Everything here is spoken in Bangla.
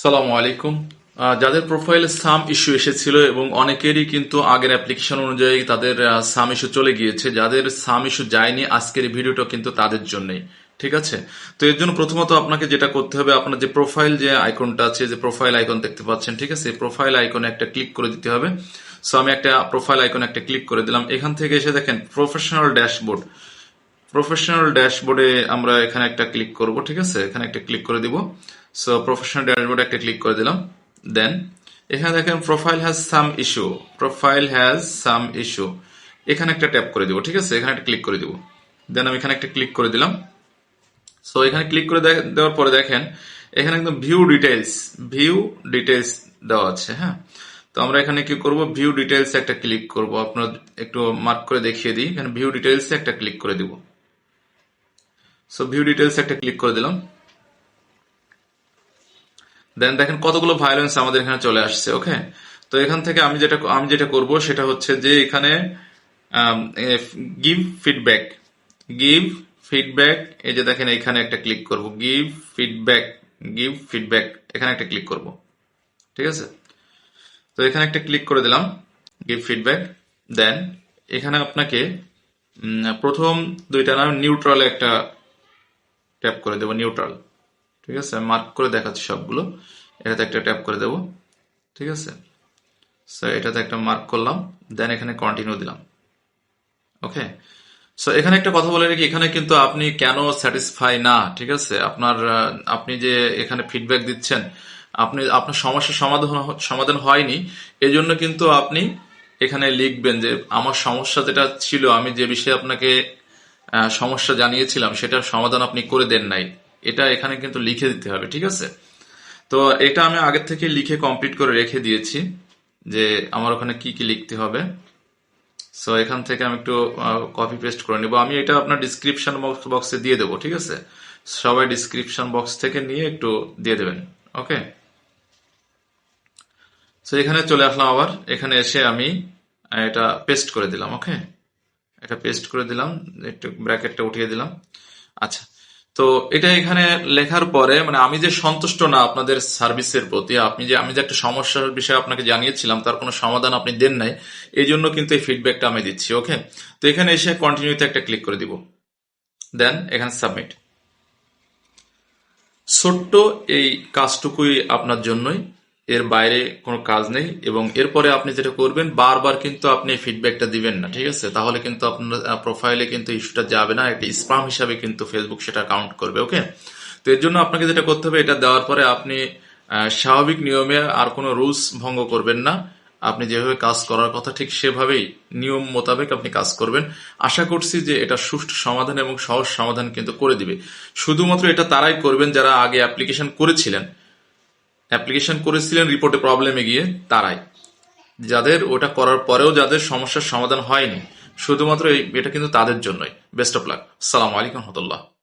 সালামু আলাইকুম। যাদের প্রোফাইলে সাম ইস্যু এসেছিল এবং অনেকেরই কিন্তু আগের অ্যাপ্লিকেশন অনুযায়ী তাদের সাম ইস্যু চলে গিয়েছে, যাদের সাম ইস্যু যায়নি, আজকের এই ভিডিওটা কিন্তু তাদের জন্যই, ঠিক আছে? তো এর জন্য প্রথমত আপনাকে যেটা করতে হবে, আপনার যে প্রোফাইল যে আইকনটা আছে, যে প্রোফাইল আইকন দেখতে পাচ্ছেন, ঠিক আছে? প্রোফাইল আইকনে একটা ক্লিক করে দিতে হবে। সো আমি একটা প্রোফাইল আইকনে একটা ক্লিক করে দিলাম। এখান থেকে এসে দেখেন প্রফেশনাল ড্যাশবোর্ড প্রফেশনাল ড্যাশবোর্ডে আমরা এখানে একটা ক্লিক করব, ঠিক আছে? এখানে একটা ক্লিক করে দিব। সো প্রফেশনাল ড্যাশবোর্ডে একটা ক্লিক করে দিলাম। দেন এখানে দেখেন profile has some issue profile has some issue এখানে একটা ট্যাপ করে দিব, ঠিক আছে? এখানে একটা ক্লিক করে দিব। দেন আমি এখানে একটা ক্লিক করে দিলাম। সো এখানে ক্লিক করে দেওয়ার পরে দেখেন, এখানে একদম ভিউ ডিটেলস ভিউ ডিটেলস দেওয়া আছে হ্যাঁ? তো আমরা এখানে কি করব? ভিউ ডিটেলস একটা ক্লিক করব। আপনার একটু মার্ক করে দেখিয়ে দিই। এখানে ভিউ ডিটেলস একটা ক্লিক করে দিব। সো ভিউ ডিটেলস একটা ক্লিক করে দিলাম। দেন দেখেন কতগুলো ভায়োলেন্স আমাদের এখানে চলে আসছে ওকে তো এখান থেকে আমি যেটা আমি যেটা করব সেটা হচ্ছে যে এখানে গিভ ফিডব্যাক গিভ ফিডব্যাক এই যে দেখেন এখানে একটা ক্লিক করব গিভ ফিডব্যাক গিভ ফিডব্যাক এখানে একটা ক্লিক করব, ঠিক আছে? তো এখানে একটা ক্লিক করে দিলাম গিভ ফিডব্যাক দেন এখানে আপনাকে প্রথম দুইটা নাম নিউট্রাল একটা ট্যাপ করে দেবো নিউট্রাল ঠিক আছে? মার্ক করে দেখাচ্ছি সবগুলো। এটাতে একটা ট্যাপ করে দেবো। ঠিক আছে? সো এটাতে একটা মার্ক করলাম। দেন এখানে কন্টিনিউ দিলাম। ওকে সো এখানে একটা কথা বলে রাখি। এখানে কিন্তু আপনি কেন স্যাটিসফাই না? ঠিক আছে? আপনার আপনি যে এখানে ফিডব্যাক দিচ্ছেন, আপনি, আপনার সমস্যার সমাধান সমাধান হয়নি। এজন্য কিন্তু আপনি এখানে লিখবেন যে, আমার সমস্যা যেটা ছিল, আমি যে বিষয়ে আপনাকে সমস্যা জানিয়েছিলাম, সেটার সমাধান আপনি করে দেন নাই। এটা এখানে কিন্তু লিখে দিতে হবে, ঠিক আছে? তো এটা আমি আগের থেকে লিখে কমপ্লিট করে রেখে দিয়েছি যে আমার ওখানে কি কি লিখতে হবে। সো এখান থেকে আমি একটু কপি পেস্ট করে নিব। আমি এটা আপনার ডিসক্রিপশন বক্সে দিয়ে দেবো, ঠিক আছে? সবাই ডিসক্রিপশন বক্স থেকে নিয়ে একটু দিয়ে দেবেন ওকে সো এখানে চলে আসলাম আবার। এখানে এসে আমি এটা পেস্ট করে দিলাম ওকে এটা পেস্ট করে দিলাম, একটু ব্র্যাকেটটা উঠিয়ে দিলাম। আচ্ছা তো এটা এখানে লেখার পরে মানে আমি যে সন্তুষ্ট না আপনাদের সার্ভিসের প্রতি, আপনি যে, আমি যে একটা সমস্যার বিষয়ে আপনাকে জানিয়েছিলাম, তার কোনো সমাধান আপনি দেন নাই, এই জন্য কিন্তু এই ফিডব্যাকটা আমি দিচ্ছি ওকে তো এখানে এসে কন্টিনিউতে একটা ক্লিক করে দিব। দেন এখানে সাবমিট ছোট্ট এই কাজটুকুই আপনার জন্যই। এর বাইরে কোনো কাজ নেই এবং এরপরে আপনি যেটা করবেন, বারবার কিন্তু আপনি ফিডব্যাকটা দিবেন না, ঠিক আছে? তাহলে কিন্তু আপনার প্রোফাইলে কিন্তু ইস্যুটা যাবে না, একটা স্পাম হিসাবে কিন্তু ফেসবুক সেটা কাউন্ট করবে ওকে তো এর জন্য আপনাকে যেটা করতে হবে, এটা দেওয়ার পরে আপনি স্বাভাবিক নিয়মে আর কোনো রুলস ভঙ্গ করবেন না। আপনি যেভাবে কাজ করার কথা, ঠিক সেভাবেই নিয়ম মোতাবেক আপনি কাজ করবেন। আশা করছি যে এটা সুষ্ঠু সমাধান এবং সহজ সমাধান কিন্তু করে দিবে। শুধুমাত্র এটা তারাই করবেন যারা আগে অ্যাপ্লিকেশন করেছিলেন। অ্যাপ্লিকেশন করেছিলেন, রিপোর্টে প্রবলেমে গিয়ে তারাই। যাদের ওটা করার পরেও যাদের সমস্যার সমাধান হয়নি, শুধুমাত্র এটা কিন্তু তাদের জন্যই। Best of luck. সালাম আলাইকুম রহমতুল্লাহ।